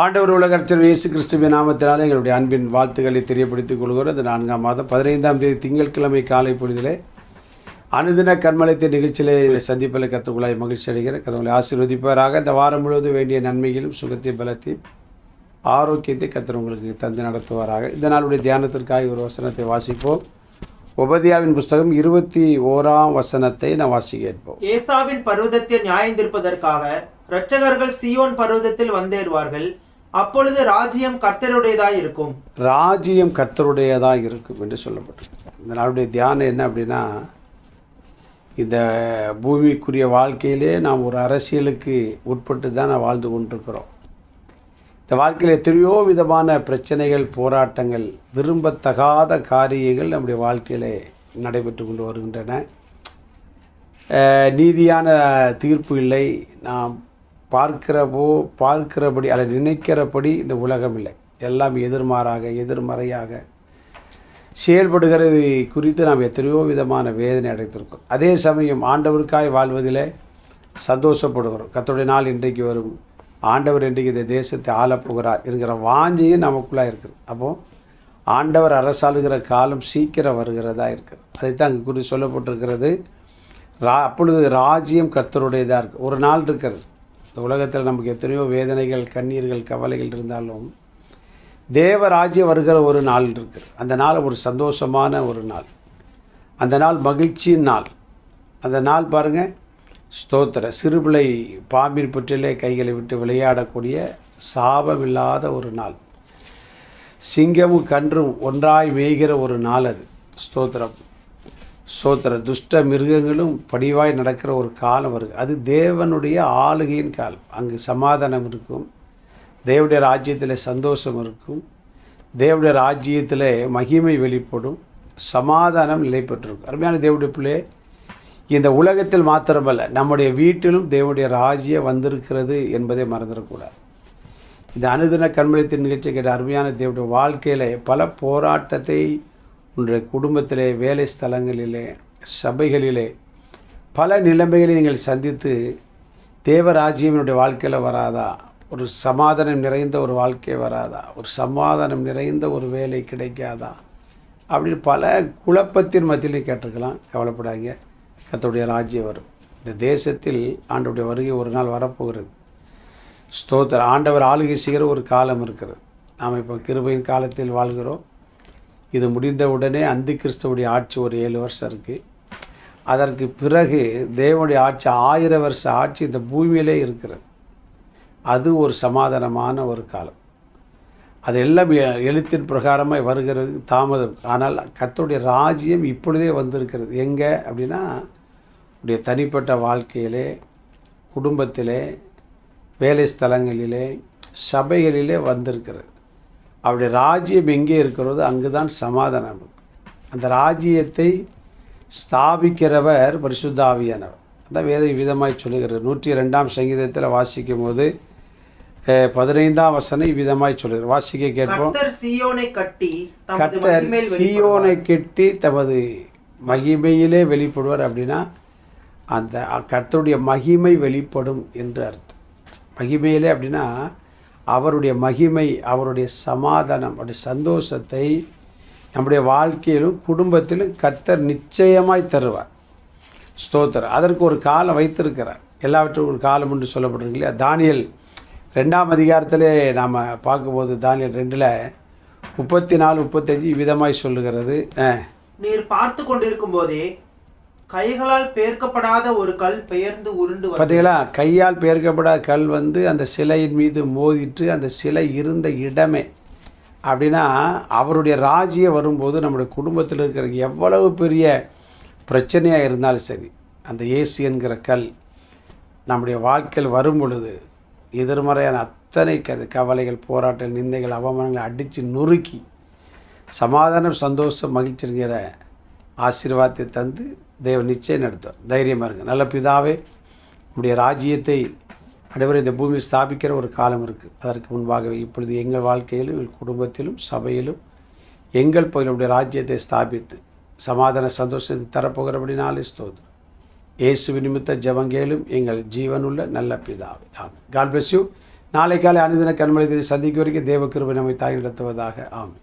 ஆண்டவர் உலகர்ச்சர் இயேசு கிறிஸ்துவின் நாமத்தினால் எங்களுடைய அன்பின் வாழ்த்துக்களை தெரியப்படுத்திக் கொள்கிறோம். இந்த நான்காம் மாதம் பதினைந்தாம் தேதி திங்கட்கிழமை காலை பொழுதிலே அனுதின கண்மலைத்த நிகழ்ச்சியிலே சந்திப்பில் கற்றுக்குள்ளாய் மகிழ்ச்சி அடைகிறேன். கதவுகளை ஆசீர்வதிப்பவராக இந்த வாரம் முழுவதும் வேண்டிய நன்மைகளும் சுகத்தையும் பலத்தையும் ஆரோக்கியத்தை கத்தர் உங்களுக்கு தந்து நடத்துவாராக. இந்த நாளுடைய தியானத்திற்காக ஒரு வசனத்தை வாசிப்போம். உபதியாவின் புஸ்தகம் இருபத்தி ஓராம் வசனத்தை நான் வாசி கேட்போம். ஏசாவின் பர்வதத்தில் நியாயந்திருப்பதற்காக இரட்சகர்கள் சியோன் பருவதத்தில் வந்தேறுவார்கள். அப்பொழுது ராஜ்யம் கர்த்தருடையதாக இருக்கும். ராஜ்யம் கர்த்தருடையதாக இருக்கும் என்று சொல்லப்பட்டிருக்கு. இந்த நாளுடைய தியானம் என்ன அப்படின்னா இந்த பூமிக்குரிய வாழ்க்கையிலே நாம் ஒரு அரசியலுக்கு உட்பட்டு தான் நான் வாழ்ந்து கொண்டிருக்கிறோம். இந்த வாழ்க்கையில் எத்தனையோ விதமான பிரச்சனைகள் போராட்டங்கள் விரும்பத்தகாத காரியங்கள் நம்முடைய வாழ்க்கையில் நடைபெற்று கொண்டு வருகின்றன. நீதியான தீர்ப்பு இல்லை. நாம் பார்க்கிறப்போ பார்க்கிறபடி அதை நினைக்கிறபடி இந்த உலகம் இல்லை. எல்லாம் எதிர்மாறாக எதிர்மறையாக செயல்படுகிறது குறித்து நாம் எத்தனையோ விதமான வேதனை அடைத்திருக்கோம் அதே சமயம் ஆண்டவருக்காய் வாழ்வதில் சந்தோஷப்படுகிறோம். கத்தோடைய நாள் இன்றைக்கு வரும். ஆண்டவர் இன்றைக்கு இந்த தேசத்தை ஆளப் போகிறார் என்கிற வாஞ்சையும் நமக்குள்ளாக இருக்குது. அப்போது ஆண்டவர் அரசாளுகிற காலம் சீக்கிரம் வருகிறதா இருக்குது. அதைத்தான் அங்கே குறித்து சொல்லப்பட்டிருக்கிறது. ரா அப்பொழுது ராஜ்யம் கத்தருடையதாக இருக்குது. ஒரு நாள் இருக்கிறது. இந்த உலகத்தில் நமக்கு எத்தனையோ வேதனைகள் கண்ணீர்கள் கவலைகள் இருந்தாலும் தேவராஜ்யம் வருகிற ஒரு நாள் இருக்குது அந்த நாள் ஒரு சந்தோஷமான ஒரு நாள். அந்த நாள் மகிழ்ச்சியின் நாள். அந்த நாள் பாருங்கள் ஸ்தோத்திர சிறுபிள்ளை பாம்பின் புற்றிலே கைகளை விட்டு விளையாடக்கூடிய சாபமில்லாத ஒரு நாள். சிங்கமும் கன்றும் ஒன்றாய் மேய்கிற ஒரு நாள் அது. ஸ்தோத்திரம். சோத்திர துஷ்ட மிருகங்களும் படிவாய் நடக்கிற ஒரு காலம் வருது. அது தேவனுடைய ஆளுகையின் காலம். அங்கு சமாதானம் இருக்கும். தேவடைய ராஜ்யத்தில் சந்தோஷம் இருக்கும். தேவடைய ராஜ்யத்தில் மகிமை வெளிப்படும். சமாதானம் நிலை பெற்றிருக்கும். அருமையான தேவடைய பிள்ளை இந்த உலகத்தில் மாத்திரமல்ல நம்முடைய வீட்டிலும் தேவனுடைய ராஜ்யம் வந்திருக்கிறது என்பதை மறந்துடக்கூடாது. இந்த அனுதின கண்மணித்தின் நிகழ்ச்சி கேட்ட அருமையான தேவடைய வாழ்க்கையில் பல போராட்டத்தை உன்னுடைய குடும்பத்திலே வேலை ஸ்தலங்களிலே சபைகளிலே பல நிலைமைகளை நீங்கள் சந்தித்து தேவராஜ்யமினுடைய வாழ்க்கையில் வராதா? ஒரு சமாதானம் நிறைந்த ஒரு வாழ்க்கை வராதா? ஒரு சமாதானம் நிறைந்த ஒரு வேலை கிடைக்காதா? அப்படின்னு பல குழப்பத்தின் மத்தியிலையும் கேட்டிருக்கலாம். கவலைப்படாங்க கத்தோடைய ராஜ்யம் வரும். இந்த தேசத்தில் ஆண்டவுடைய வருகை ஒரு நாள் வரப்போகிறது. ஸ்தோத்திர ஆண்டவர் ஆளுகை செய்கிற ஒரு காலம் இருக்கிறது. நாம் இப்போ கிருபையின் காலத்தில் வாழ்கிறோம். இது முடிந்த உடனே அந்தி கிறிஸ்துவுடைய ஆட்சி ஒரு ஏழு வருஷம் இருக்குது அதற்கு பிறகு தேவனுடைய ஆட்சி ஆயிரம் வருஷ ஆட்சி இந்த பூமியிலே இருக்கிறது. அது ஒரு சமாதானமான ஒரு காலம். அது எல்லாம் எழுத்தின் பிரகாரமாக வருகிறது தாமதம். ஆனால் கத்தோடைய ராஜ்யம் இப்பொழுதே வந்திருக்கிறது. எங்கே அப்படின்னா உடைய தனிப்பட்ட வாழ்க்கையிலே குடும்பத்திலே வேலை ஸ்தலங்களிலே சபைகளிலே வந்திருக்கிறது. அவருடைய ராஜ்யம் எங்கே இருக்கிறதோ அங்கு தான் சமாதானம். அந்த ராஜ்யத்தை ஸ்தாபிக்கிறவர் பரிசுத்த ஆவியானவர் அதான் வேத விதமாய் சொல்லுகிறது. நூற்றி ரெண்டாம் சங்கீதத்தில் வாசிக்கும் போது பதினைந்தாம் வசனம் இவ்விதமாய் சொல்லுகிறார் வாசிக்க கேட்போம். மகிமையில் சீயோனை கெட்டி தமது மகிமையிலே வெளிப்படுவார் அப்படின்னா அந்த கர்த்தருடைய மகிமை வெளிப்படும் என்று அர்த்தம். மகிமையிலே அப்படின்னா அவருடைய மகிமை அவருடைய சமாதானம் அவருடைய சந்தோஷத்தை நம்முடைய வாழ்க்கையிலும் குடும்பத்திலும் கர்த்தர் நிச்சயமாய் தருவார். ஸ்தோத்திரம். அதற்கு ஒரு காலம் வைத்திருக்கிறார். எல்லாவற்றுக்கும் ஒரு காலம் என்று சொல்லப்படுறீங்க இல்லையா? தானியல் ரெண்டாம் அதிகாரத்திலே நாம் பார்க்கும்போது தானியல் ரெண்டில் முப்பத்தி நாலு முப்பத்தஞ்சு விதமாய் சொல்லுகிறது. நீர் பார்த்து கொண்டிருக்கும் போதே கைகளால் பேர்க்கப்படாத ஒரு கல் பெயர்ந்து உருண்டு பார்த்தீங்களா கையால் பெயர்க்கப்படாத கல் வந்து அந்த சிலையின் மீது மோதிட்டு அந்த சிலை இருந்த இடமே. அப்படின்னா அவருடைய ராஜ்யம் வரும்போது நம்முடைய குடும்பத்தில் இருக்கிற எவ்வளவு பெரிய பிரச்சனையாக இருந்தாலும் சரி அந்த ஏசி என்கிற கல் நம்முடைய வாழ்க்கையில் வரும் பொழுது எதிர்மறையான அத்தனை க கவலைகள் போராட்டங்கள் நிந்தைகள் அவமானங்களை அடித்து நொறுக்கி சமாதானம் சந்தோஷம் மகிழ்ச்சிங்கிற ஆசீர்வாதத்தை தந்து தேவன் நிச்சயம் நடத்துவார். தைரியமாக இருங்க. நல்ல பிதாவே உடைய ராஜ்யத்தை அனைவரும் இந்த பூமியை ஸ்தாபிக்கிற ஒரு காலம் இருக்குது அதற்கு முன்பாகவே இப்பொழுது எங்கள் வாழ்க்கையிலும் எங்கள் குடும்பத்திலும் சபையிலும் எங்கள் பகுதியுடைய ராஜ்யத்தை ஸ்தாபித்து சமாதான சந்தோஷத்தை தரப்போகிறபடினாலே ஸ்தோத்திரம். இயேசு நிமித்த ஜபங்கேலும் எங்கள் ஜீவனுள்ள நல்ல பிதாவே. ஆமாம் காட் பிளஸ் யூ நாளை காலை அனுதின கண்மலை சந்திக்கும் வரைக்கும் தேவ கிருபை நம்மை தாய் நடத்துவதாக. ஆமாம்